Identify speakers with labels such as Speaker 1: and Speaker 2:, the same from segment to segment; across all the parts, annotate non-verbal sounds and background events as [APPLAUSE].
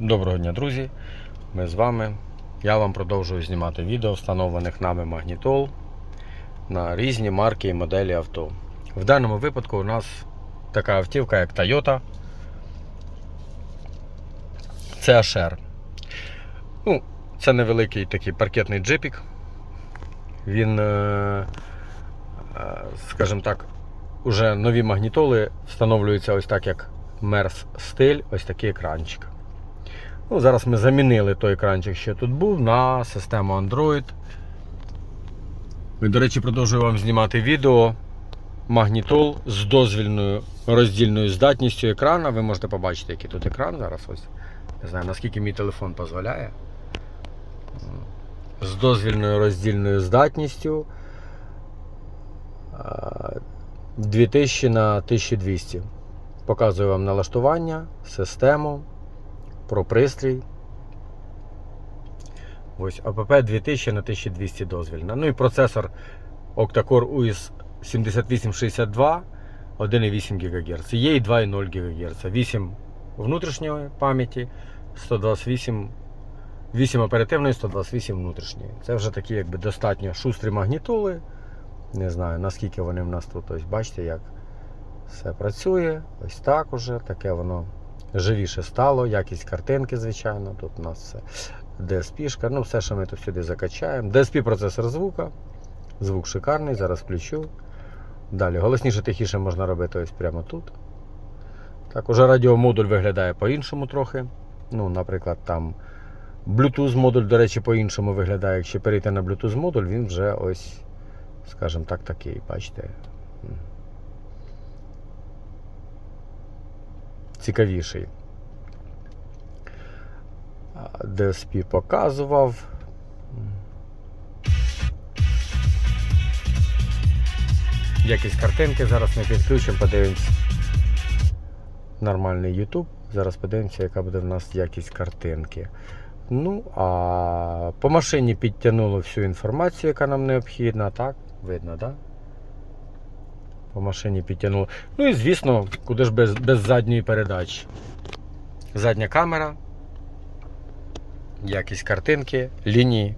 Speaker 1: Доброго дня, друзі! Ми з вами. Я вам продовжую знімати відео встановлених нами магнітол на різні марки і моделі авто. В даному випадку у нас така автівка, як Toyota CHR. Ну, це невеликий такий паркетний джипік. Він, е, е, скажімо так, уже нові магнітоли встановлюються ось так, як Мерс стиль, ось такий екранчик. Ну, зараз ми замінили той екранчик, що тут був, на систему Android. І, до речі, продовжую вам знімати відео. Магнітол з дозвільною роздільною здатністю екрана. Ви можете побачити, який тут екран зараз. Ось. Не знаю, наскільки мій телефон дозволяє. З дозвільною роздільною здатністю. 2000 на 1200. Показую вам налаштування, систему, про пристрій. Ось АПП 2000 на 1200 дозвільна. Ну і процесор Octa-Core UIS 7862 1,8 ГГц. Є і 2,0 ГГц. 8 внутрішньої пам'яті, 128 8 оперативної, 128 внутрішньої. Це вже такі якби достатньо шустрі магнітоли. Не знаю наскільки вони в нас тут. Ось бачите, як все працює. Ось так уже. Таке воно живіше стало. Якість картинки, звичайно. Тут у нас все DSP, ну все, що ми тут сюди закачаємо. DSP процесор звука. Звук шикарний, зараз включу. Далі, голосніше, тихіше можна робити ось прямо тут. Так, уже радіомодуль виглядає по-іншому трохи. Ну, наприклад, там Bluetooth модуль, до речі, по-іншому виглядає. Якщо перейти на Bluetooth модуль, він вже ось, скажімо так, такий, бачите. Цікавіший. DSP показував. Якість картинки зараз ми підключимо, подивимось. Нормальний YouTube. Зараз подивимося, яка буде в нас якість картинки. Ну, а по машині підтягнуло всю інформацію, яка нам необхідна, так? Видно, так? Да? По машині підтягнуло. Ну і звісно, куди ж без, без задньої передачі. Задня камера. Якість картинки, лінії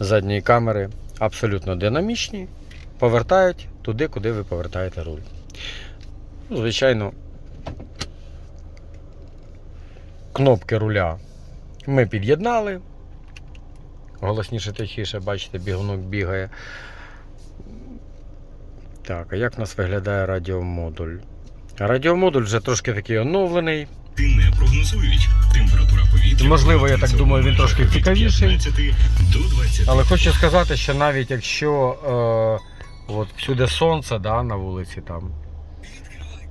Speaker 1: задньої камери абсолютно динамічні. Повертають туди, куди ви повертаєте руль. Ну, Звичайно, кнопки руля ми під'єднали. Голосніше тихіше, бачите, бігунок бігає. Так, а як в нас виглядає радіомодуль? Радіомодуль вже трошки такий оновлений.
Speaker 2: не прогнозують. Температура повітря.
Speaker 1: Можливо, я так думаю, він трошки цікавіший.
Speaker 2: 15 до 20.
Speaker 1: Але хочу сказати, що навіть якщо е, от всюди сонце да, на вулиці там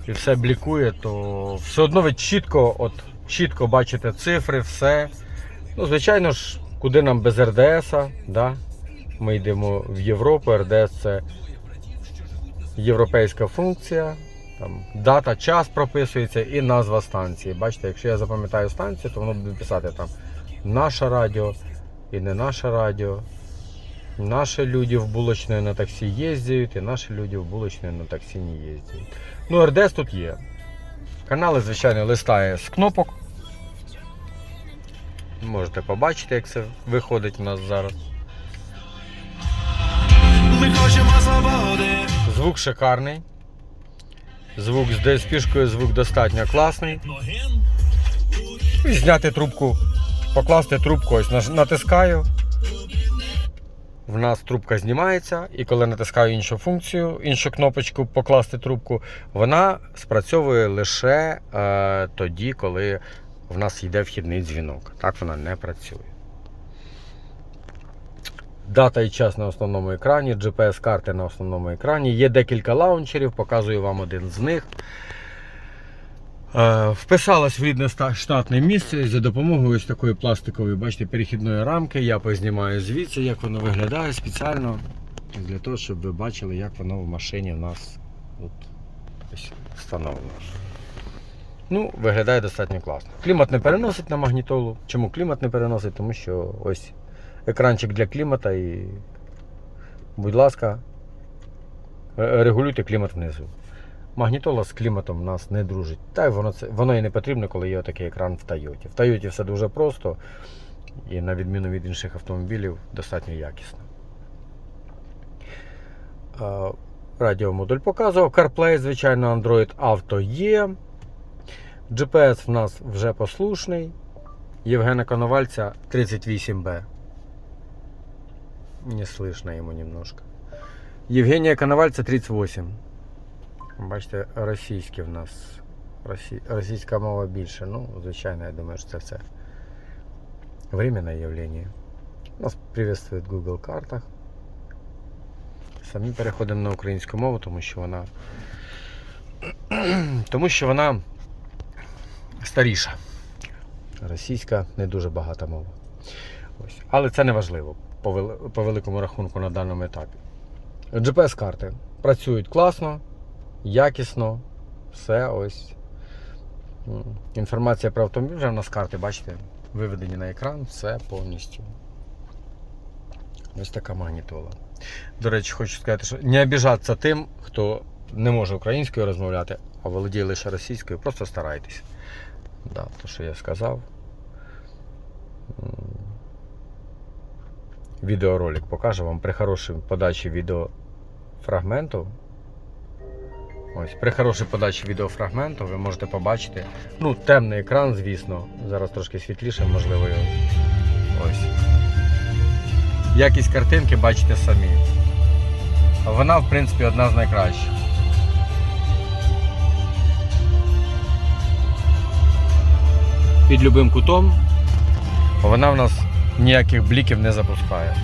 Speaker 1: і все блікує, то все одно ви чітко, от, чітко бачите цифри, все. Ну, звичайно ж, куди нам без РДС, да? ми йдемо в Європу, РДС це європейська функція. Там дата, час прописується і назва станції. Бачите, якщо я запам'ятаю станцію, то воно буде писати там наше радіо і не наше радіо. Наши люди в булочную на таксі їздять, і наші люди в булочную на таксі не їздять. Ну, РДС тут є. Канали, звичайно, листає з кнопок. Можете побачити, як це виходить у нас зараз.
Speaker 2: Ми хочемо свободи.
Speaker 1: Звук шикарний. Звук з DSP-шкою, звук достатньо класний. І зняти трубку, покласти трубку, ось натискаю. В нас трубка знімається, і коли натискаю іншу функцію, іншу кнопочку покласти трубку, вона спрацьовує лише е, тоді, коли в нас йде вхідний дзвінок. Так вона не працює. Дата і час на основному екрані, GPS-карти на основному екрані. Є декілька лаунчерів, показую вам один з них. Е, Вписалась в рідне штатне місце за допомогою ось такої пластикової, бачите, перехідної рамки. Я познімаю звідси, як воно виглядає спеціально для того, щоб ви бачили, як воно в машині в нас от, ось встановлено. Ну, виглядає достатньо класно. Клімат не переносить на магнітолу. Чому клімат не переносить? Тому що ось екранчик для клімата і, будь ласка, е, регулюйте клімат внизу. Магнітола з кліматом нас не дружить. Та й воно, це, воно і не потрібно, коли є такий екран в Тойоті. В Тойоті все дуже просто і, на відміну від інших автомобілів, достатньо якісно. Е, Радіомодуль показував. CarPlay, звичайно, Android Auto є. GPS в нас вже послушний. Євгена Коновальця 38B. Не слышно ему немножко. Євгенія Коновальця 38. Бачите, російські в нас. Росі... Російська мова більше. Ну, звичайно, я думаю, що це все временное явление. Нас приветствует в Google картах. Самі переходимо на українську мову, тому що вона. [CLEARS THROAT] тому що вона старіша. Російська не дуже багата мова. Ось. Але це не важливо по, вели- по великому рахунку на даному етапі. GPS-карти працюють класно, якісно, все ось. Інформація про автомобіль вже в нас карти, бачите, виведені на екран, все повністю. Ось така магнітола. До речі, хочу сказати, що не обіжатися тим, хто не може українською розмовляти, а володіє лише російською, просто старайтесь. Да, то, що я сказав. Відеоролик покажу вам при хорошій подачі відеофрагменту. Ось, при хорошій подачі відеофрагменту ви можете побачити. Ну, темний екран, звісно. Зараз трошки світліше, можливо. Ось. Якість картинки бачите самі. Вона, в принципі, одна з найкращих. Під любим кутом вона в нас ніяких бліків не запускає.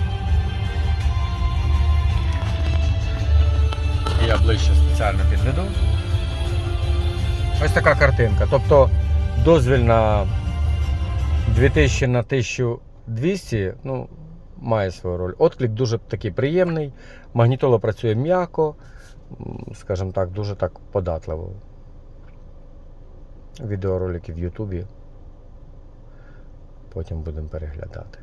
Speaker 1: Я ближче спеціально підведу. Ось така картинка. Тобто дозвіль на 2000 на 1200 ну, має свою роль. Отклик дуже такий приємний. Магнітола працює м'яко, скажімо так, дуже так податливо. Відеоролики в Ютубі. Потім будемо переглядати.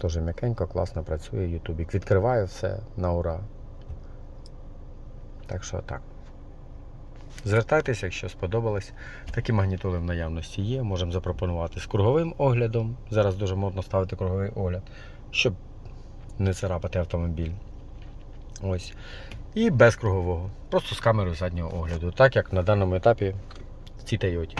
Speaker 1: Теж м'якенько, класно працює Ютубік. Відкриває все на ура. Так що так. Звертайтеся, якщо сподобалось. Такі магнітоли в наявності є. Можемо запропонувати з круговим оглядом. Зараз дуже модно ставити круговий огляд, щоб не царапати автомобіль. Ось. І без кругового. Просто з камерою заднього огляду. Так як на даному етапі в цій Тойоті.